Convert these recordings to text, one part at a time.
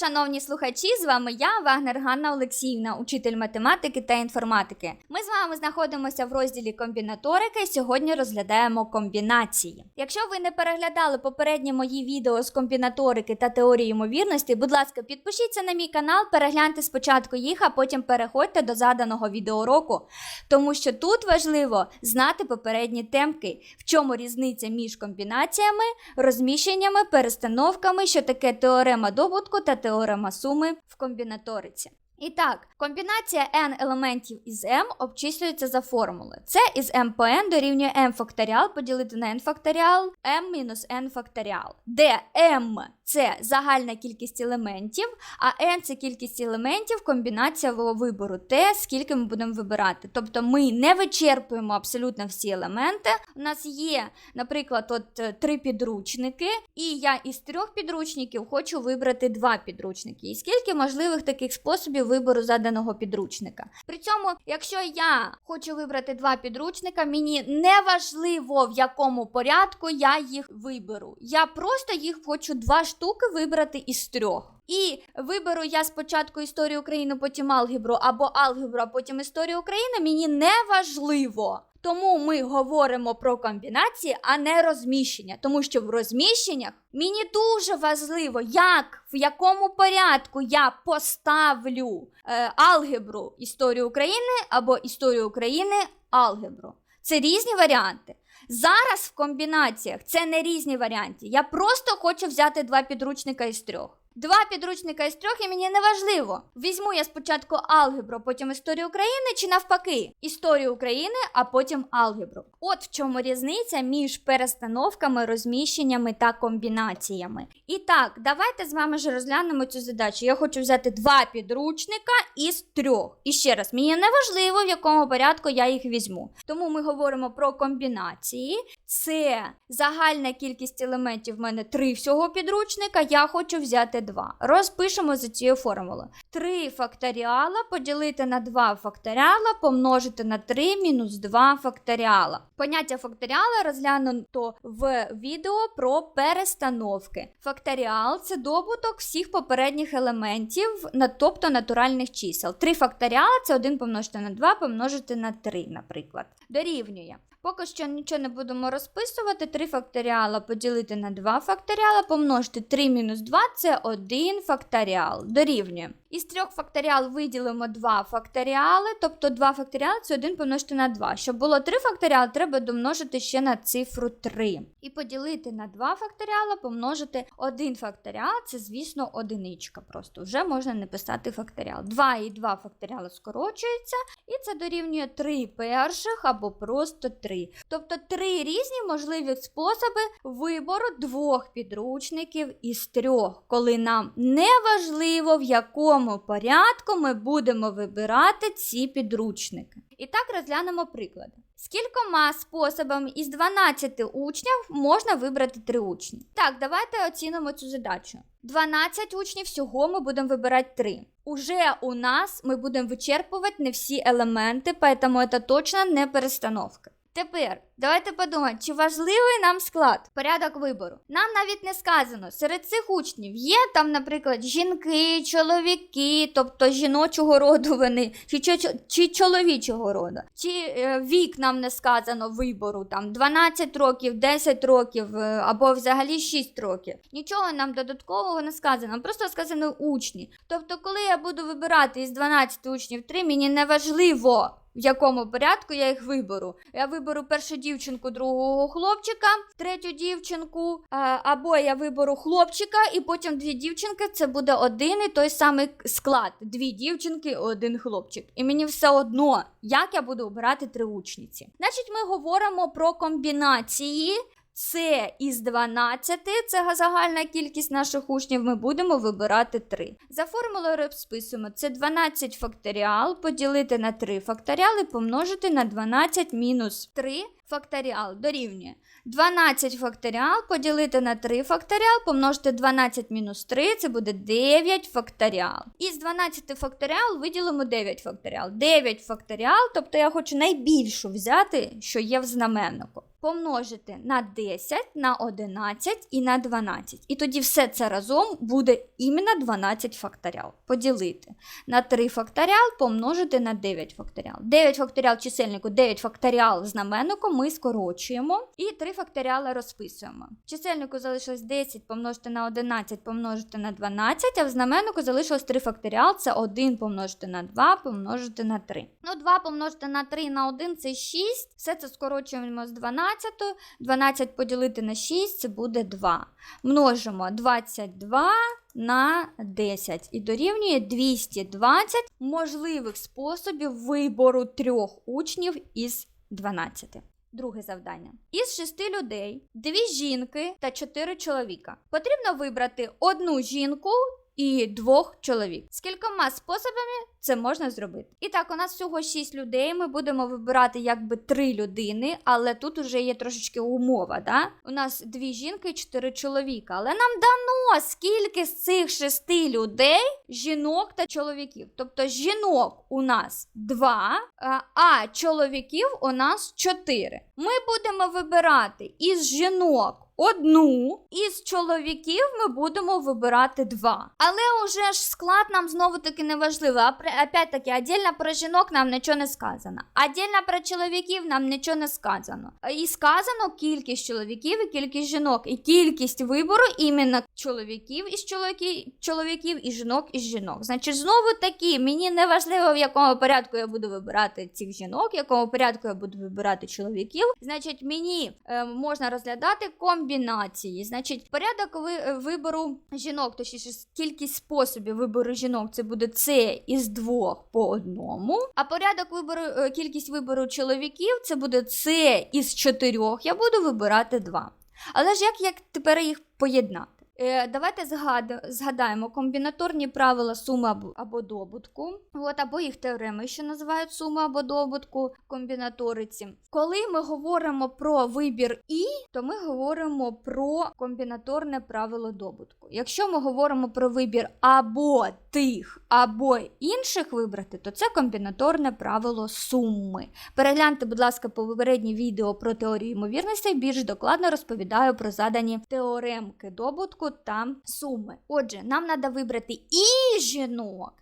шановні слухачі! З вами я, Вагнер Ганна Олексіївна, учитель математики та інформатики. Ми з вами знаходимося в розділі комбінаторика і сьогодні розглядаємо комбінації. Якщо ви не переглядали попередні мої відео з комбінаторики та теорії ймовірності, будь ласка, підпишіться на мій канал, перегляньте спочатку їх, а потім переходьте до заданого відеоуроку, тому що тут важливо знати попередні темки, в чому різниця між комбінаціями, розміщеннями, перестановками, що таке теорема добутку та теорема суми в комбінаториці. І так, комбінація n елементів із m обчислюється за формулою. Це із m по n дорівнює m факторіал поділити на n факторіал, m мінус n факторіал, де m це загальна кількість елементів, а n це кількість елементів комбінація вибору, те, скільки ми будемо вибирати. Тобто ми не вичерпуємо абсолютно всі елементи. У нас є, наприклад, от е, три підручники, і я із трьох підручників хочу вибрати два підручники. І скільки можливих таких способів вибору заданого підручника. При цьому, якщо я хочу вибрати два підручника, мені не важливо в якому порядку я їх виберу. Я просто їх хочу два штуки вибрати із трьох. І виберу я спочатку історію України, потім алгебру, або алгебру, а потім історію України, мені не важливо. Тому ми говоримо про комбінації, а не розміщення. Тому що в розміщеннях мені дуже важливо, як в якому порядку я поставлю е, алгебру історію України або історію України алгебру. Це різні варіанти. Зараз в комбінаціях це не різні варіанти. Я просто хочу взяти два підручника із трьох. Два підручника із трьох, і мені не важливо. Візьму я спочатку алгебру, потім історію України, чи навпаки, історію України, а потім алгебру. От в чому різниця між перестановками, розміщеннями та комбінаціями. І так, давайте з вами ж розглянемо цю задачу. Я хочу взяти два підручника із трьох. І ще раз, мені не важливо, в якому порядку я їх візьму. Тому ми говоримо про комбінації. Це загальна кількість елементів в мене три всього підручника. Я хочу взяти два. Розпишемо за цією формулою. 3 факторіала поділити на 2 факторіала помножити на 3 мінус 2 факторіала. Поняття факторіала розглянуто в відео про перестановки. Факторіал це добуток всіх попередніх елементів, тобто натуральних чисел. 3 факторіала це 1 помножити на 2 помножити на 3, наприклад. Дорівнює. Поки що нічого не будемо розписувати. 3 факторіала поділити на 2 факторіала, помножити 3 мінус 2 це 1 факторіал. Дорівнює. Із 3 факторіал виділимо 2 факторіали, тобто 2 факторіали це 1 помножити на 2. Щоб було 3 факторіали, треба домножити ще на цифру 3. І поділити на 2 факторіала, помножити 1 факторіал, це, звісно, одиничка. Просто вже можна не писати факторіал. 2 і 2 факторіали скорочуються, і це дорівнює 3 перших або просто 3. Тобто три різні можливі способи вибору двох підручників із трьох, коли нам не важливо, в якому порядку ми будемо вибирати ці підручники. І так розглянемо приклади. Скількома способами із 12 учнів можна вибрати 3 учні? Так, давайте оцінимо цю задачу. 12 учнів всього ми будемо вибирати 3. Уже у нас ми будемо вичерпувати не всі елементи, поэтому це точно не перестановка. Тепер давайте подумаємо, чи важливий нам склад, порядок вибору. Нам навіть не сказано, серед цих учнів є там, наприклад, жінки, чоловіки, тобто жіночого роду вони, чи, чо- чи чоловічого роду, чи е, вік нам не сказано вибору, там 12 років, 10 років е, або взагалі 6 років. Нічого нам додаткового не сказано, просто сказано учні. Тобто, коли я буду вибирати із 12 учнів 3, мені не важливо. В якому порядку я їх виберу? Я виберу першу дівчинку, другого хлопчика, третю дівчинку, або я виберу хлопчика, і потім дві дівчинки. Це буде один і той самий склад: дві дівчинки, один хлопчик. І мені все одно, як я буду обирати три учниці. Значить, ми говоримо про комбінації. Це із 12, це загальна кількість наших учнів, ми будемо вибирати 3. За формулою розписуємо, це 12 факторіал поділити на 3 факторіал і помножити на 12 мінус 3 факторіал дорівнює. 12 факторіал поділити на 3 факторіал, помножити 12 мінус 3, це буде 9 факторіал. Із 12 факторіал виділимо 9 факторіал. 9 факторіал, тобто я хочу найбільшу взяти, що є в знаменнику. Помножити на 10, на 11 і на 12. І тоді все це разом буде іменно 12 факторіал. Поділити на 3 факторіал помножити на 9 факторіал. 9 факторіал чисельнику, 9 факторіал знаменнику ми скорочуємо і 3 факторіали розписуємо. Чисельнику залишилось 10 помножити на 11 помножити на 12, а в знаменнику залишилось 3 факторіал, це 1 помножити на 2 помножити на 3. Ну, 2 помножити на 3 на 1 це 6, все це скорочуємо з 12, 12 поділити на 6 це буде 2. Множимо 22 на 10 і дорівнює 220 можливих способів вибору трьох учнів із 12. Друге завдання. Із шести людей, дві жінки та чотири чоловіка. Потрібно вибрати одну жінку і двох чоловік. Скількома способами це можна зробити? І так, у нас всього 6 людей. Ми будемо вибирати якби три людини, але тут уже є трошечки умова. Да? У нас дві жінки і чотири чоловіка. Але нам дано скільки з цих шести людей жінок та чоловіків. Тобто жінок у нас два, а- а чоловіків у нас чотири. Ми будемо вибирати із жінок. Одну із чоловіків ми будемо вибирати два. Але уже ж склад нам знову таки не при- опять-таки, отдельно про жінок нам нічого не сказано. Отдельно про чоловіків нам нічого не сказано. І сказано кількість чоловіків і кількість жінок, і кількість вибору іменно чоловіків із чоловіки, чоловіків і жінок із жінок. Значить, знову таки, мені не важливо, в якому порядку я буду вибирати цих жінок, в якому порядку я буду вибирати чоловіків. Значить, мені е, можна розглядати комбінації. Значить, порядок е, вибору жінок, точніше, кількість способів вибору жінок це буде це із двох по одному. А порядок вибору, е, кількість вибору чоловіків це буде це із чотирьох. Я буду вибирати два. Але ж як, як тепер їх поєднати? Е, давайте згадаємо комбінаторні правила суми або, добутку. От, або їх теореми, що називають суми або добутку комбінаториці. Коли ми говоримо про вибір і, то ми говоримо про комбінаторне правило добутку. Якщо ми говоримо про вибір або тих, або інших вибрати, то це комбінаторне правило суми. Перегляньте, будь ласка, попереднє відео про теорію ймовірностей, більш докладно розповідаю про задані теоремки добутку та суми. Отже, нам треба вибрати і жінок,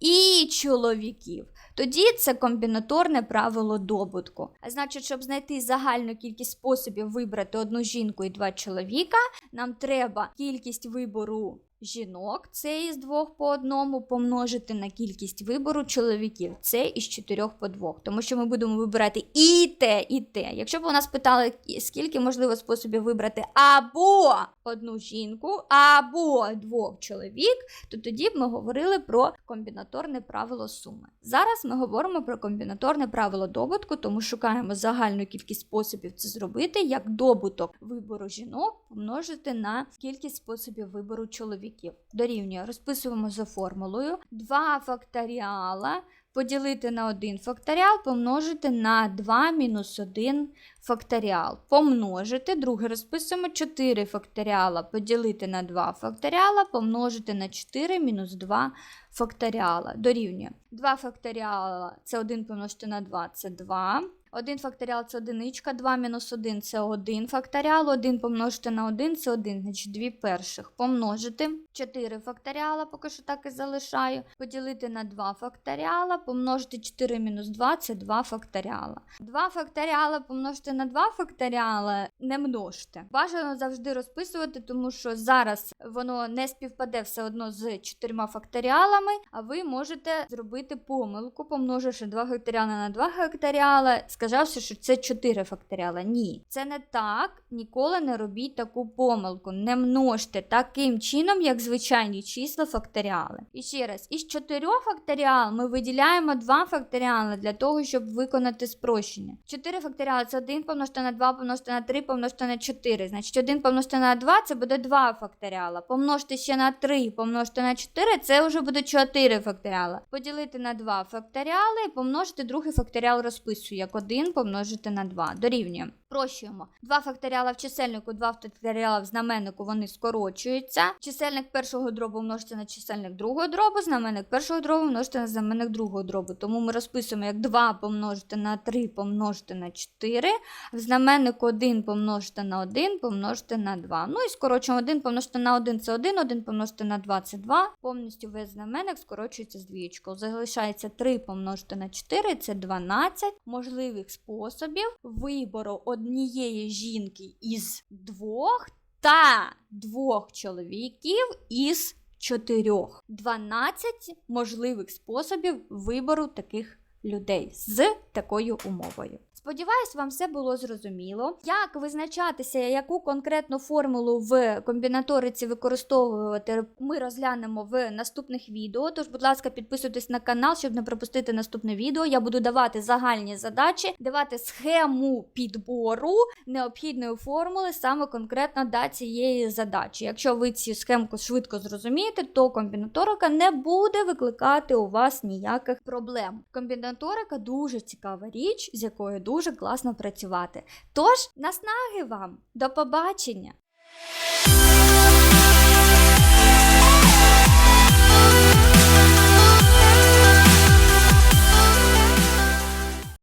і чоловіків. Тоді це комбінаторне правило добутку. А значить, щоб знайти загальну кількість способів вибрати одну жінку і два чоловіка, нам треба кількість вибору жінок, це із двох по одному, помножити на кількість вибору чоловіків, це із чотирьох по двох. Тому що ми будемо вибирати і те, і те. Якщо б у нас питали, скільки можливо способів вибрати або одну жінку, або двох чоловік, то тоді б ми говорили про комбінаторне правило суми. Зараз ми говоримо про комбінаторне правило добутку, тому шукаємо загальну кількість способів це зробити, як добуток вибору жінок помножити на кількість способів вибору чоловіків. Дорівнює, розписуємо за формулою 2 факторіала поділити на 1 факторіал, помножити на 2 мінус 1 факторіал. Помножити, друге розписуємо 4 факторіала поділити на 2 факторіала, помножити на 4 мінус 2 факторіала. Дорівнює 2 факторіала це 1 помножити на 2 це 2. 1 факторіал це одиничка, 2 мінус 1 це 1 факторіал, 1 помножити на 1 це 1, значить 2 перших помножити. 4 факторіала, поки що так і залишаю. Поділити на 2 факторіала, помножити 4 мінус 2 це 2 факторіала. 2 факторіала помножити на 2 факторіала не множте. Бажано завжди розписувати, тому що зараз воно не співпаде все одно з 4 факторіалами, а ви можете зробити помилку, помноживши 2 факторіали на 2 факторіали, сказавши, що це 4 факторіала. Ні, це не так. Ніколи не робіть таку помилку. Не множте таким чином, як звичайні числа факторіали. І ще раз, із 4 факторіал ми виділяємо 2 факторіали для того, щоб виконати спрощення. 4 факторіали це 1 помножити на 2, помножити на 3, помножити на 4. Значить, 1 помножити на 2 це буде 2 факторіала. Помножити ще на 3, помножити на 4 це вже буде 4 факторіала. Поділити на 2 факторіали і помножити другий факторіал розписую як 1 помножити на 2. Дорівнює. Спрощуємо. Два факторіала в чисельнику, два факторіала в знаменнику, вони скорочуються. Чисельник першого дробу множиться на чисельник другого дробу, знаменник першого дробу множиться на знаменник другого дробу. Тому ми розписуємо як 2 помножити на 3 помножити на 4, в знаменник 1 помножити на 1 помножити на 2. Ну і скорочуємо 1 помножити на 1 це 1, 1 помножити на 2 це 2. Повністю весь знаменник скорочується з двієчкою. Залишається 3 помножити на 4 це 12 можливих способів вибору однієї жінки із двох та двох чоловіків із чотирьох. 12 можливих способів вибору таких людей з такою умовою. Сподіваюсь, вам все було зрозуміло. Як визначатися, яку конкретну формулу в комбінаториці використовувати, ми розглянемо в наступних відео. Тож, будь ласка, підписуйтесь на канал, щоб не пропустити наступне відео. Я буду давати загальні задачі, давати схему підбору необхідної формули саме конкретно до цієї задачі. Якщо ви цю схемку швидко зрозумієте, то комбінаторика не буде викликати у вас ніяких проблем. Комбінаторика дуже цікава річ, з якою дуже класно працювати. Тож, наснаги вам, до побачення!